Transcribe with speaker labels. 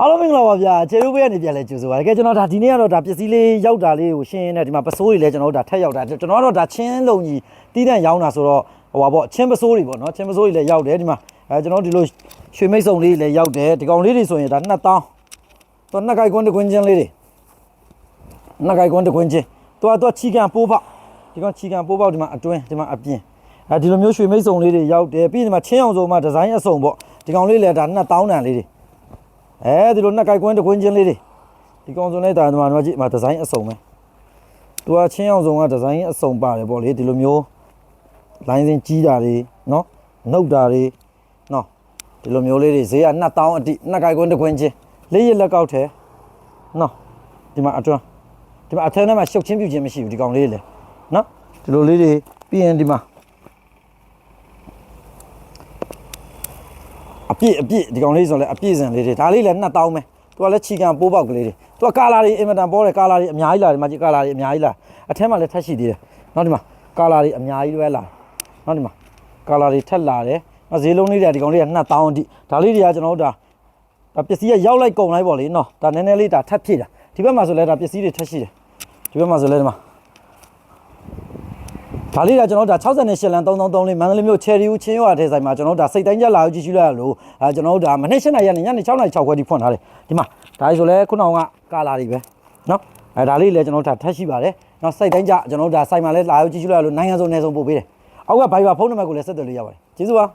Speaker 1: အားလုံးမင်္ဂလာပါဗျာခြေရိုးဘေးကနေပြန်လဲကြိုဆိုပါရစေကျွန်တော်ဒါဒီနေ့ကတော့ဒါပစ္စည်းလေးရောက်တာလေးကိုရှင်းရင်းနဲ့ဒီမှာပစိုးတွေလည်းကျွန်တော်တို့ဒါထက်ရောက်တာကျွန်တော်ကတော့ဒါချင်းလုံကြီးတီးတန့်ရောင်းတာဆိုတော့ဟိုပါပေါ့ချင်းပစိုးတွေပေါ့နော်ချင်းပစိုးတွေလည်းရောက်တယ်ဒီမှာအဲကျွန်တော်တို့ဒီလိုရွှေမိတ်စုံလေးလည်းရောက်တယ်ဒီကောင်လေးတွေဆိုရင်ဒါ2000တော့နှစ်ကိုက်ကွန်းတစ်ကွင်းချင်းလေးတွေနှစ်ကိုက်ကွန်းတစ်ကွင်းချင်းသူကသူကချီကန်ပိုးပေါက်ဒီကောင်ချီကန်ပိုးပေါက်ဒီမှာအတွင်းဒီမှာအပြင်အဲဒီလိုမျိုးရွှေမိတ်စုံလေးတွေရောက်တယ်ပြီးရင်ဒီမှာချင်းအောင်စုံမှာဒီဇိုင်းအစုံပေါ့ဒီကောင်လေးလည်းဒါ2000တန်လေးတွေ အဲဒီလိုနှစ်ကိုက်ကွင်းတစ်ကွင်းချင်းလေးတွေဒီကောင်စုံလေးဒါဒီမှာဒီမှာကြည့်ဒီမှာဒီဇိုင်းအစုံပဲသူကချင်းအောင်စုံကဒီဇိုင်းအစုံပါတယ်ပေါ့လေဒီလိုမျိုးလိုင်းစင်ကြီးတာတွေနော်နှုတ်တာတွေနော်ဒီလိုမျိုးလေးတွေဈေးက2000အတိနှစ်ကိုက်ကွင်းတစ်ကွင်းချင်းလေးရလက်ကောက်ထဲနော်ဒီမှာအတွန်းဒီမှာအထက်ထဲမှာရှုပ်ချင်းပြူချင်းမရှိဘူးဒီကောင်လေးလေနော်ဒီလိုလေးတွေပြီးရင်ဒီမှာ အပြည့်အပြည့်ဒီကောင်လေးဆိုလဲအပြည့်စံလေးတွေဒါလေးလည်း2000ပဲသူကလည်းချီကန်ပိုးပေါက်ကလေးတွေသူကကာလာတွေအင်မတန်ပေါ်တယ်ကာလာတွေအများကြီးလာတယ်ဒီမှာကြည့်ကာလာတွေအများကြီးလာအထက်မှာလည်းထက်ရှိသေးတယ်နော်ဒီမှာကာလာတွေအများကြီးလွဲလာနော်ဒီမှာကာလာတွေထက်လာတယ်နော်ဈေးလုံးလေးတွေကဒီကောင်လေးက2000အတိဒါလေးတွေကကျွန်တော်တို့ဒါဒါပစ္စည်းကရောက်လိုက်ကုန်လိုက်ပေါ့လေနော်ဒါနည်းနည်းလေးဒါထက်ဖြစ်တာဒီဘက်မှာဆိုလဲဒါပစ္စည်းတွေထက်ရှိတယ်ဒီဘက်မှာဆိုလဲဒီမှာ ဒါလေးကကျွန်တော်တို့ဒါ68လမ်း333လေးမန္တလေးမြို့ချယ်ရီဦးချင်းရွာတဲ့ဆိုင်မှာကျွန်တော်တို့ဒါစိတ်တိုင်းကြလာကိုကြည့်ရှုလိုက်ရလို့အဲကျွန်တော်တို့ဒါမနေ့7နာရီကနေညနေ6နာရီ6ခွဲထိဖွင့်ထားတယ်ဒီမှာဒါလေးဆိုလဲခုနကကာလာတွေပဲเนาะအဲဒါလေးလည်းကျွန်တော်တို့ဒါထပ်ရှိပါတယ်เนาะစိတ်တိုင်းကြကျွန်တော်တို့ဒါဆိုင်မှာလဲလာကိုကြည့်ရှုလိုက်ရလို့နိုင်ငံစုံနယ်စုံပို့ပေးတယ်အောက်ကဘိုင်ဘာဖုန်းနံပါတ်ကိုလည်းဆက်သွယ်လို့ရပါတယ်ကျေးဇူးပါ